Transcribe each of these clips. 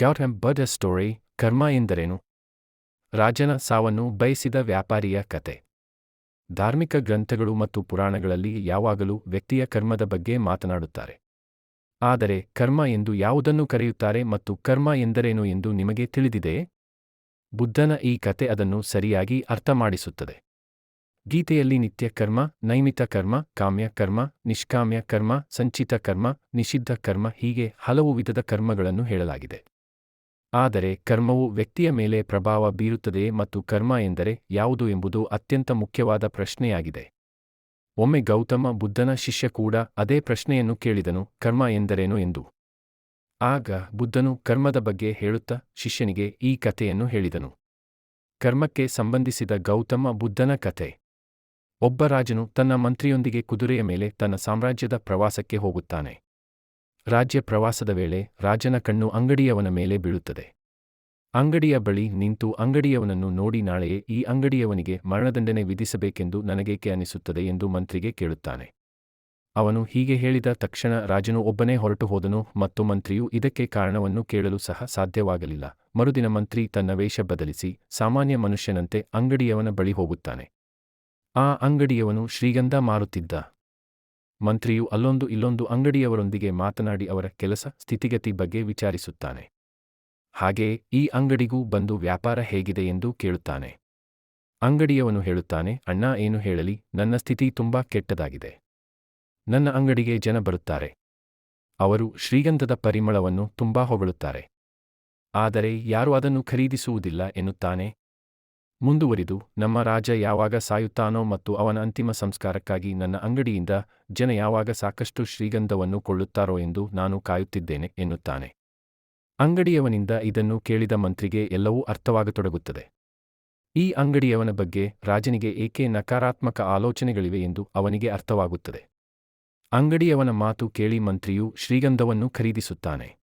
ಗೌತಮ್ ಬದ ಸ್ಟೋರಿ ಕರ್ಮ ಎಂದರೇನು? ರಾಜನ ಸಾವನ್ನು ಬಯಸಿದ ವ್ಯಾಪಾರಿಯ ಕತೆ. ಧಾರ್ಮಿಕ ಗ್ರಂಥಗಳು ಮತ್ತು ಪುರಾಣಗಳಲ್ಲಿ ಯಾವಾಗಲೂ ವ್ಯಕ್ತಿಯ ಕರ್ಮದ ಬಗ್ಗೆ ಮಾತನಾಡುತ್ತಾರೆ. ಆದರೆ ಕರ್ಮ ಎಂದು ಯಾವುದನ್ನು ಕರೆಯುತ್ತಾರೆ ಮತ್ತು ಕರ್ಮ ಎಂದರೇನು ಎಂದು ನಿಮಗೆ ತಿಳಿದಿದೆಯೇ? ಬುದ್ಧನ ಈ ಕತೆ ಅದನ್ನು ಸರಿಯಾಗಿ ಅರ್ಥಮಾಡಿಸುತ್ತದೆ. ಗೀತೆಯಲ್ಲಿ ನಿತ್ಯ ಕರ್ಮ ನೈಮಿತ ಕರ್ಮ, ಕಾಮ್ಯ ಕರ್ಮ, ನಿಷ್ಕಾಮ್ಯ ಕರ್ಮ, ಸಂಚಿತ ಕರ್ಮ, ನಿಷಿದ್ಧ ಕರ್ಮ ಹೀಗೆ ಹಲವು ವಿಧದ ಕರ್ಮಗಳನ್ನು ಹೇಳಲಾಗಿದೆ. ಆದರೆ ಕರ್ಮವು ವ್ಯಕ್ತಿಯ ಮೇಲೆ ಪ್ರಭಾವ ಬೀರುತ್ತದೆ ಮತ್ತು ಕರ್ಮ ಎಂದರೆ ಯಾವುದು ಎಂಬುದು ಅತ್ಯಂತ ಮುಖ್ಯವಾದ ಪ್ರಶ್ನೆಯಾಗಿದೆ. ಒಮ್ಮೆ ಗೌತಮ ಬುದ್ಧನ ಶಿಷ್ಯ ಕೂಡ ಅದೇ ಪ್ರಶ್ನೆಯನ್ನು ಕೇಳಿದನು, ಕರ್ಮ ಎಂದರೇನು ಎಂದು. ಆಗ ಬುದ್ಧನು ಕರ್ಮದ ಬಗ್ಗೆ ಹೇಳುತ್ತಾ ಶಿಷ್ಯನಿಗೆ ಈ ಕಥೆಯನ್ನು ಹೇಳಿದನು. ಕರ್ಮಕ್ಕೆ ಸಂಬಂಧಿಸಿದ ಗೌತಮ ಬುದ್ಧನ ಕಥೆ. ಒಬ್ಬ ರಾಜನು ತನ್ನ ಮಂತ್ರಿಯೊಂದಿಗೆ ಕುದುರೆಯ ಮೇಲೆ ತನ್ನ ಸಾಮ್ರಾಜ್ಯದ ಪ್ರವಾಸಕ್ಕೆ ಹೋಗುತ್ತಾನೆ. ರಾಜ್ಯ ಪ್ರವಾಸದ ವೇಳೆ ರಾಜನ ಕಣ್ಣು ಅಂಗಡಿಯವನ ಮೇಲೆ ಬೀಳುತ್ತದೆ. ಅಂಗಡಿಯ ಬಳಿ ನಿಂತು ಅಂಗಡಿಯವನನ್ನು ನೋಡಿ ನಾಳೆಯೇ ಈ ಅಂಗಡಿಯವನಿಗೆ ಮರಣದಂಡನೆ ವಿಧಿಸಬೇಕೆಂದು ನನಗೇಕೆ ಅನಿಸುತ್ತದೆ ಎಂದು ಮಂತ್ರಿಗೆ ಕೇಳುತ್ತಾನೆ. ಅವನು ಹೀಗೆ ಹೇಳಿದ ತಕ್ಷಣ ರಾಜನು ಒಬ್ಬನೇ ಹೊರಟು ಹೋದನು ಮತ್ತು ಮಂತ್ರಿಯು ಇದಕ್ಕೆ ಕಾರಣವನ್ನು ಕೇಳಲು ಸಹ ಸಾಧ್ಯವಾಗಲಿಲ್ಲ. ಮರುದಿನ ಮಂತ್ರಿ ತನ್ನ ವೇಷ ಬದಲಿಸಿ ಸಾಮಾನ್ಯ ಮನುಷ್ಯನಂತೆ ಅಂಗಡಿಯವನ ಬಳಿ ಹೋಗುತ್ತಾನೆ. ಆ ಅಂಗಡಿಯವನು ಶ್ರೀಗಂಧ ಮಾರುತ್ತಿದ್ದ. ಮಂತ್ರಿಯು ಅಲ್ಲೊಂದು ಇಲ್ಲೊಂದು ಅಂಗಡಿಯವರೊಂದಿಗೆ ಮಾತನಾಡಿ ಅವರ ಕೆಲಸ, ಸ್ಥಿತಿಗತಿ ಬಗ್ಗೆ ವಿಚಾರಿಸುತ್ತಾನೆ. ಹಾಗೆಯೇ ಈ ಅಂಗಡಿಗೂ ಬಂದು ವ್ಯಾಪಾರ ಹೇಗಿದೆ ಎಂದು ಕೇಳುತ್ತಾನೆ. ಅಂಗಡಿಯವನು ಹೇಳುತ್ತಾನೆ, ಅಣ್ಣ, ಏನು ಹೇಳಲಿ, ನನ್ನ ಸ್ಥಿತಿ ತುಂಬಾ ಕೆಟ್ಟದಾಗಿದೆ. ನನ್ನ ಅಂಗಡಿಗೆ ಜನ ಬರುತ್ತಾರೆ. ಅವರು ಶ್ರೀಗಂಧದ ಪರಿಮಳವನ್ನು ತುಂಬಾ ಹೊಗಳುತ್ತಾರೆ. ಆದರೆ ಯಾರೂ ಅದನ್ನು ಖರೀದಿಸುವುದಿಲ್ಲ ಎನ್ನುತ್ತಾನೆ. ಮುಂದುವರಿದು, ನಮ್ಮ ರಾಜ ಯಾವಾಗ ಸಾಯುತ್ತಾನೋ ಮತ್ತು ಅವನ ಅಂತಿಮ ಸಂಸ್ಕಾರಕ್ಕಾಗಿ ನನ್ನ ಅಂಗಡಿಯಿಂದ ಜನ ಯಾವಾಗ ಸಾಕಷ್ಟು ಶ್ರೀಗಂಧವನ್ನು ಕೊಳ್ಳುತ್ತಾರೋ ಎಂದು ನಾನು ಕಾಯುತ್ತಿದ್ದೇನೆ ಎನ್ನುತ್ತಾನೆ. ಅಂಗಡಿಯವನಿಂದ ಇದನ್ನು ಕೇಳಿದ ಮಂತ್ರಿಗೆ ಎಲ್ಲವೂ ಅರ್ಥವಾಗತೊಡಗುತ್ತದೆ. ಈ ಅಂಗಡಿಯವನ ಬಗ್ಗೆ ರಾಜನಿಗೆ ಏಕೆ ನಕಾರಾತ್ಮಕ ಆಲೋಚನೆಗಳಿವೆ ಎಂದು ಅವನಿಗೆ ಅರ್ಥವಾಗುತ್ತದೆ. ಅಂಗಡಿಯವನ ಮಾತು ಕೇಳಿ ಮಂತ್ರಿಯು ಶ್ರೀಗಂಧವನ್ನು ಖರೀದಿಸುತ್ತಾನೆ.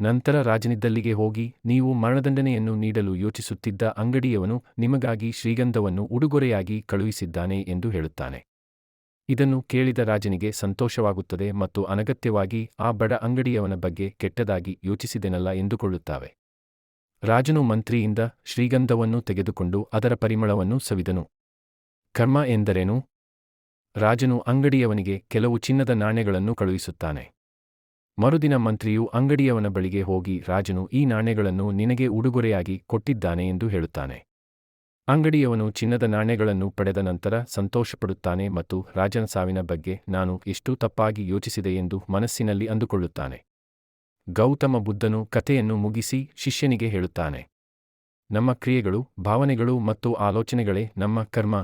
ನಂತರ ರಾಜನಿದ್ದಲ್ಲಿಗೆ ಹೋಗಿ ನೀವು ಮರಣದಂಡನೆಯನ್ನು ನೀಡಲು ಯೋಚಿಸುತ್ತಿದ್ದ ಅಂಗಡಿಯವನು ನಿಮಗಾಗಿ ಶ್ರೀಗಂಧವನ್ನು ಉಡುಗೊರೆಯಾಗಿ ಕಳುಹಿಸಿದ್ದಾನೆ ಎಂದು ಹೇಳುತ್ತಾನೆ. ಇದನ್ನು ಕೇಳಿದ ರಾಜನಿಗೆ ಸಂತೋಷವಾಗುತ್ತದೆ ಮತ್ತು ಅನಗತ್ಯವಾಗಿ ಆ ಬಡ ಅಂಗಡಿಯವನ ಬಗ್ಗೆ ಕೆಟ್ಟದಾಗಿ ಯೋಚಿಸಿದೆನಲ್ಲ ಎಂದುಕೊಳ್ಳುತ್ತಾವೆ. ರಾಜನು ಮಂತ್ರಿಯಿಂದ ಶ್ರೀಗಂಧವನ್ನು ತೆಗೆದುಕೊಂಡು ಅದರ ಪರಿಮಳವನ್ನು ಸವಿದನು. ಕರ್ಮ ಎಂದರೇನು? ರಾಜನು ಅಂಗಡಿಯವನಿಗೆ ಕೆಲವು ಚಿನ್ನದ ನಾಣ್ಯಗಳನ್ನು ಕಳುಹಿಸುತ್ತಾನೆ. ಮರುದಿನ ಮಂತ್ರಿಯು ಅಂಗಡಿಯವನ ಬಳಿಗೆ ಹೋಗಿ ರಾಜನು ಈ ನಾಣ್ಯಗಳನ್ನು ನಿನಗೆ ಉಡುಗೊರೆಯಾಗಿ ಕೊಟ್ಟಿದ್ದಾನೆ ಎಂದು ಹೇಳುತ್ತಾನೆ. ಅಂಗಡಿಯವನು ಚಿನ್ನದ ನಾಣ್ಯಗಳನ್ನು ಪಡೆದ ನಂತರ ಸಂತೋಷಪಡುತ್ತಾನೆ ಮತ್ತು ರಾಜನ ಸಾವಿನ ಬಗ್ಗೆ ನಾನು ಎಷ್ಟು ತಪ್ಪಾಗಿ ಯೋಚಿಸಿದೆ ಎಂದು ಮನಸ್ಸಿನಲ್ಲಿ ಅಂದುಕೊಳ್ಳುತ್ತಾನೆ. ಗೌತಮ ಬುದ್ಧನು ಕಥೆಯನ್ನು ಮುಗಿಸಿ ಶಿಷ್ಯನಿಗೆ ಹೇಳುತ್ತಾನೆ, ನಮ್ಮ ಕ್ರಿಯೆಗಳು, ಭಾವನೆಗಳು ಮತ್ತು ಆಲೋಚನೆಗಳೇ ನಮ್ಮ ಕರ್ಮ.